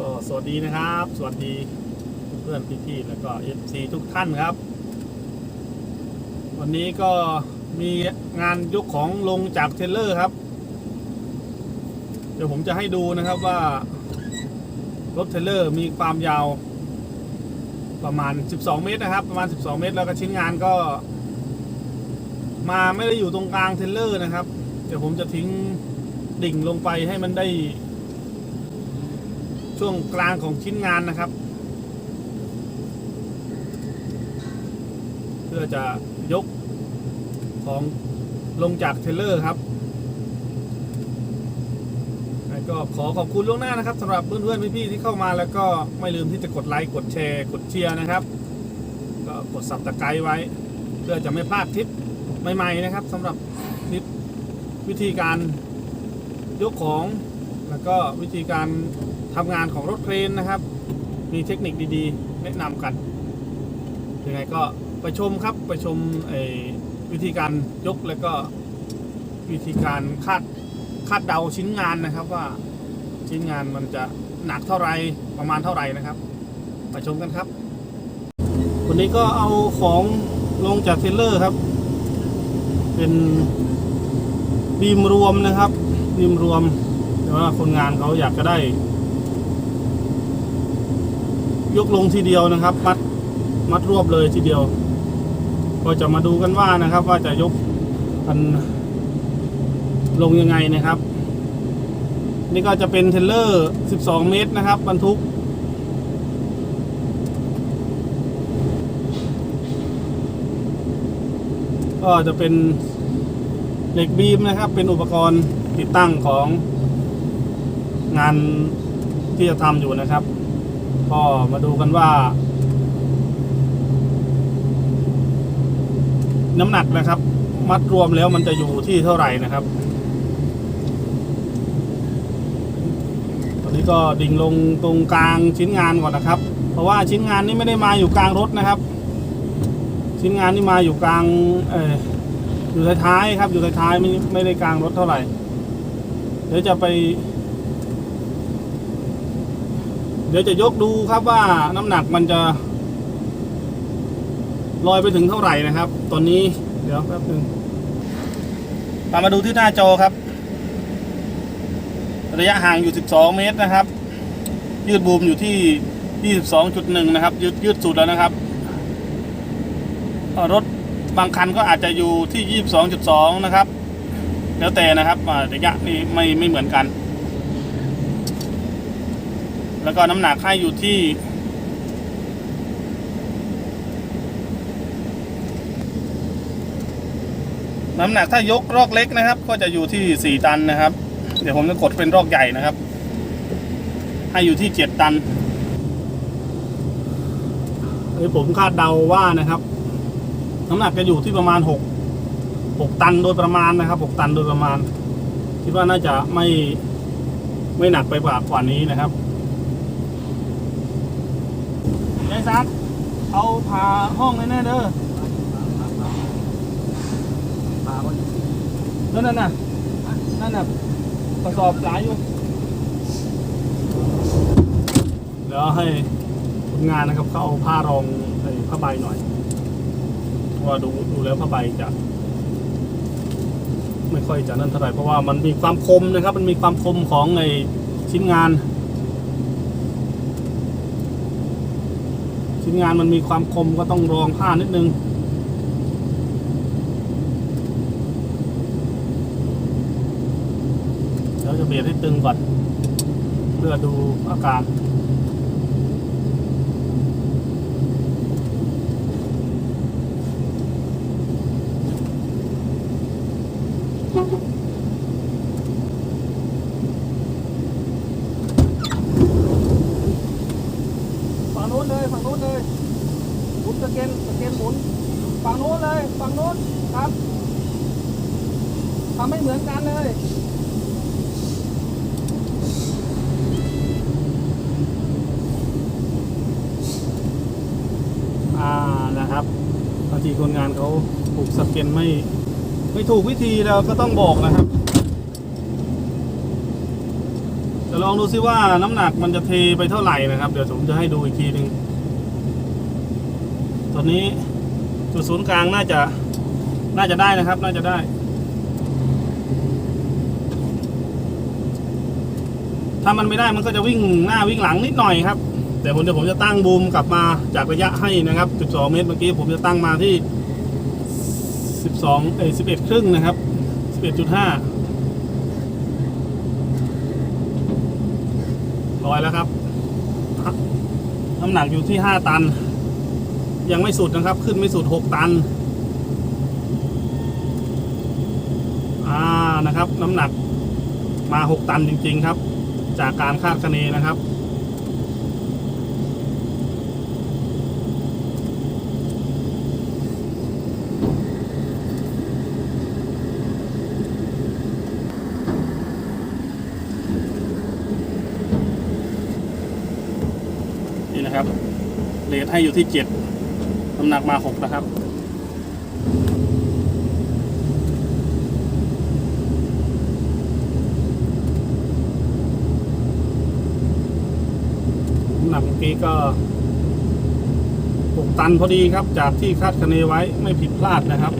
ก็สวัสดีนะครับ สวัสดีเพื่อนพี่ๆแล้วก็เอฟซีทุกท่านครับ วันนี้ก็มีงานยกของลงจากเทรลเลอร์ครับ เดี๋ยวผมจะให้ดูนะครับว่ารถเทรลเลอร์มีความยาวประมาณ 12 เมตรนะครับ ประมาณ 12 เมตร แล้วก็ชิ้นงานก็ มาไม่ได้อยู่ตรงกลางเทรลเลอร์นะครับ เดี๋ยวผมจะทิ้งดิ่งลงไปให้มันได้ ช่วงกลางของชิ้นงานนะครับ เพื่อจะยกของลงจากเทเลอร์ครับก็ขอขอบคุณล่วงหน้านะครับสำหรับเพื่อนๆพี่ๆที่เข้ามาแล้วก็ไม่ลืมที่จะกดไลค์กดแชร์ กดเชียร์นะครับ ก็กดสับตะไคร้ไว้ เพื่อจะไม่พลาดทริปใหม่ ๆ นะครับสำหรับทริปวิธีการยกของ แล้วก็วิธีการ ทำงานของรถเครนนะครับ มีเทคนิคดีๆ แนะนำกันยังไงก็ไปชมครับไปชมไอ้วิธีการยกแล้วก็วิธีการคาดคาดเดาชิ้นงานนะครับว่าชิ้นงานมันจะหนักเท่าไรประมาณเท่าไรนะครับไปชมกันครับ วันนี้ก็เอาของลงจากเทรลเลอร์ครับ เป็นบีมรวมนะครับบีมรวมแต่ว่าคนงานเขาอยากจะได้ ยกลงทีเดียวนะครับ มัดมัดรวบเลยทีเดียว ก็จะมาดูกันว่านะครับ ว่าจะยกกันลงยังไงนะครับ นี่ก็จะเป็นเทรลเลอร์ 12 เมตรนะครับบรรทุก ก็จะเป็นเหล็กบีมนะครับ เป็นอุปกรณ์ติดตั้งของงานที่จะทำอยู่นะครับ ก็มาดูกันว่า น้ำหนักนะครับ มัดรวมแล้วมันจะอยู่ที่เท่าไหร่นะครับ ตอนนี้ก็ดิ่งลงตรงกลางชิ้นงานก่อนนะครับ เพราะว่าชิ้นงานนี้ไม่ได้มาอยู่กลางรถนะครับ ชิ้นงานนี่มาอยู่กลางเอออยู่ท้ายๆครับ อยู่ท้ายๆไม่ไม่ได้กลางรถเท่าไหร่เดี๋ยวจะไป เดี๋ยวจะยกดูครับว่าน้ำหนักมันจะ ลอยไปถึงเท่าไหร่นะครับ ตอนนี้เดี๋ยวแป๊บนึงตามมาดูที่หน้าจอครับ ระยะห่างอยู่ 12 เมตรนะครับ ยืดบูมอยู่ที่ 22.1 นะครับ ยืดยืดสุดแล้วนะครับ รถบางคันก็อาจจะอยู่ที่ 22.2 นะครับ แล้วแต่นะครับระยะนี้ไม่ไม่เหมือนกัน แล้วก็น้ำหนักให้อยู่ที่น้ำหนักถ้ายกรอกเล็กนะครับ ก็จะอยู่ที่ 4 ตันนะครับ เดี๋ยวผมจะกดเป็นรอกใหญ่นะครับ ให้อยู่ที่ 7 ตันอันนี้ผมคาดเดาว่านะครับ น้ำหนักจะอยู่ที่ประมาณ 6 6 ตันโดยประมาณนะครับ 6 ตันโดยประมาณ คิดว่าน่าจะไม่ไม่หนักไปกว่านี้นะครับ ยายซัก เอาพาห้องแน่ๆเด้อนั่นน่ะน่ะนั่นน่ะกระสอบหลายอยู่เดี๋ยวให้คนงานนะครับเขาเอาผ้ารองไอ้ผ้าใบหน่อยเพราะว่าดูดูแล้วผ้าใบจะไม่ค่อยจะนั่นเท่าไหร่เพราะว่ามันมีความคมนะครับ มันมีความคมของไอ้ชิ้นงาน ชิ้นงานมันมีความคมก็ต้องรองผ้านิดนึงเดี๋ยวจะเบียดให้ตึงก่อนเพื่อดูอาการฝั่งโน้นเลยฝั่งโน้นเลยหมุนสเกนสเกนหมุนฝั่งโน้นเลยฝั่งโน้นครับ ทำไม่เหมือนกันเลยอานะครับบางทีคนงานเขาปลูกสเกนไม่ไม่ถูกวิธีเราก็ต้องบอกนะครับจะลองดูซิว่าน้ำหนักมันจะเทไปเท่าไหร่นะครับ เดี๋ยวผมจะให้ดูอีกทีหนึ่งตอนนี้จุดศูนย์กลางน่าจะน่าจะได้นะครับ น่าจะได้ ถ้ามันไม่ได้มันก็จะวิ่งหน้าวิ่งหลังนิดหน่อยครับ แต่ผมเดี๋ยวผมจะตั้งบูมกลับมาจากระยะให้นะครับ 12 เมตรเมื่อกี้ผมจะตั้งมาที่ 12เอ้ย11 ครึ่งนะครับ 11.5ร้อยแล้วครับ น้ำหนักอยู่ที่ 5 ตัน ยังไม่สุดนะครับ ขึ้นไม่สุด 6 ตันอ่านะครับ น้ำหนักมา 6 ตันจริง ๆ ครับ จากการคาดคะเนนะครับ นี่นะครับเรทให้อยู่ที่7น้ำหนักมา6นะครับ น้ำหนัก เมื่อกี้ก็6ตันพอดีครับ จากที่คาดคะเนไว้ไม่ผิดพลาดนะครับ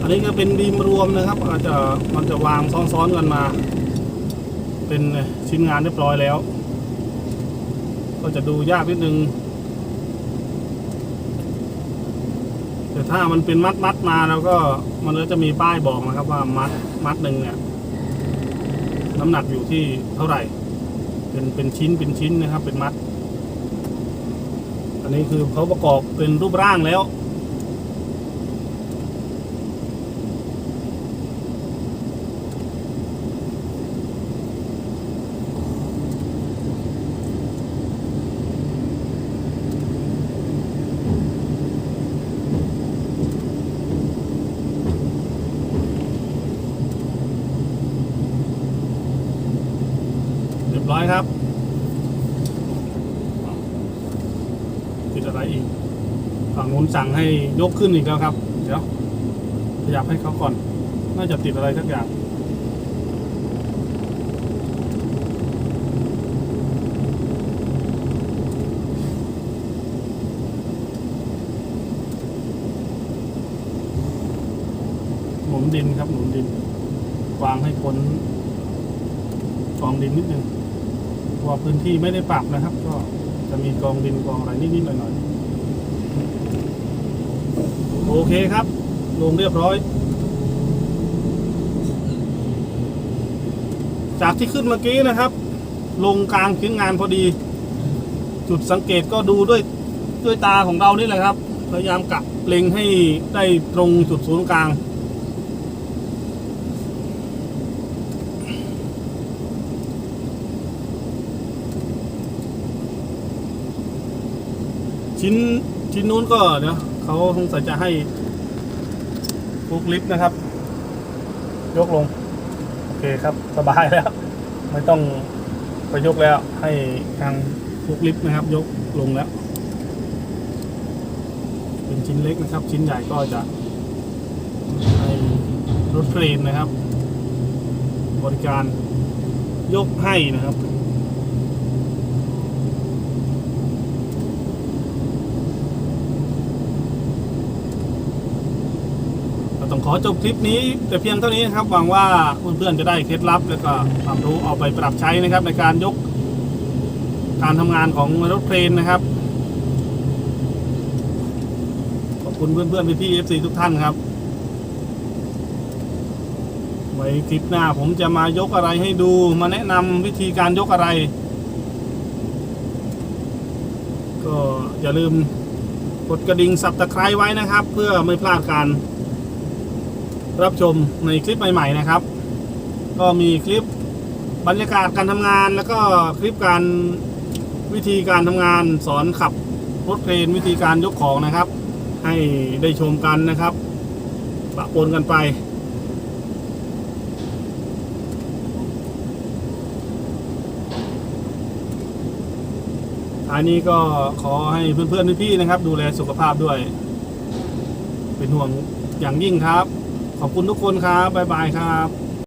อันนี้ก็เป็นบีมรวมนะครับ อาจจะมันจะวางซ้อนๆกันมา เป็นชิ้นงานเรียบร้อยแล้ว ก็จะดูยากนิดนึง แต่ ถ้ามันเป็นมัดมัดมาแล้วก็มันก็จะมีป้ายบอกนะครับว่ามัดมัดหนึ่งเนี่ยน้ำหนักอยู่ที่เท่าไหร่ เป็นเป็นชิ้นเป็นชิ้นนะครับ เป็นมัด อันนี้คือเขาประกอบเป็นรูปร่างแล้ว ร้อยครับติดอะไรอีกฝั่งนู้นสั่งให้ยกขึ้นอีกแล้วครับ เดี๋ยวขยับให้เขาก่อน น่าจะติดอะไรสักอย่างหนุนดินครับหนุนดินวางให้พ้นกองดินนิดนึง ราะว่าพื้นที่ไม่ได้ปรับนะครับ ก็จะมีกองดินกองอะไรนิดๆหน่อยๆ โอเคครับ ลงเรียบร้อย จากที่ขึ้นเมื่อกี้นะครับ ลงกลางชิ้นงานพอดี จุดสังเกตก็ดูด้วยด้วยตาของเรานี่แหละครับ พยายามกะเล็งให้ได้ตรงจุดศูนย์กลาง ชิ้นชิ้นนู้นก็เดี๋ยวเขาสงสัยจะให้ฟุกลิฟต์นะครับ ยกลง โอเคครับสบายแล้ว ไม่ต้องไปยกแล้ว ให้ทางฟุกลิฟต์นะครับ ยกลงแล้ว เป็นชิ้นเล็กนะครับ ชิ้นใหญ่ก็จะให้รถเครนนะครับ บริการยกให้นะครับ ต้องขอจบคลิปนี้แต่เพียงเท่านี้นะครับหวังว่าเพื่อนๆจะได้เคล็ดลับ แล้วก็ความรู้เอาไปปรับใช้นะครับ ในการยกการทำงานของรถเครนนะครับขอบคุณเพื่อนๆพี่ๆ FC ทุกท่านครับ ไว้คลิปหน้าผมจะมายกอะไรให้ดูมาแนะนำวิธีการยกอะไร ก็อย่าลืมกดกระดิ่งสับตะไคร้ไว้นะครับ เพื่อไม่พลาดการ รับชมในคลิปใหม่ ๆ นะครับ ก็มีคลิปบรรยากาศการทำงาน แล้วก็คลิปการวิธีการทำงานสอนขับรถเครนวิธีการยกของนะครับ ให้ได้ชมกันนะครับปะปนกันไปท้ายนี้ก็ขอให้เพื่อนๆพี่ๆนะครับ ดูแลสุขภาพด้วย เป็นห่วงอย่างยิ่งครับ ขอบคุณทุกคนครับบ๊ายบายครับ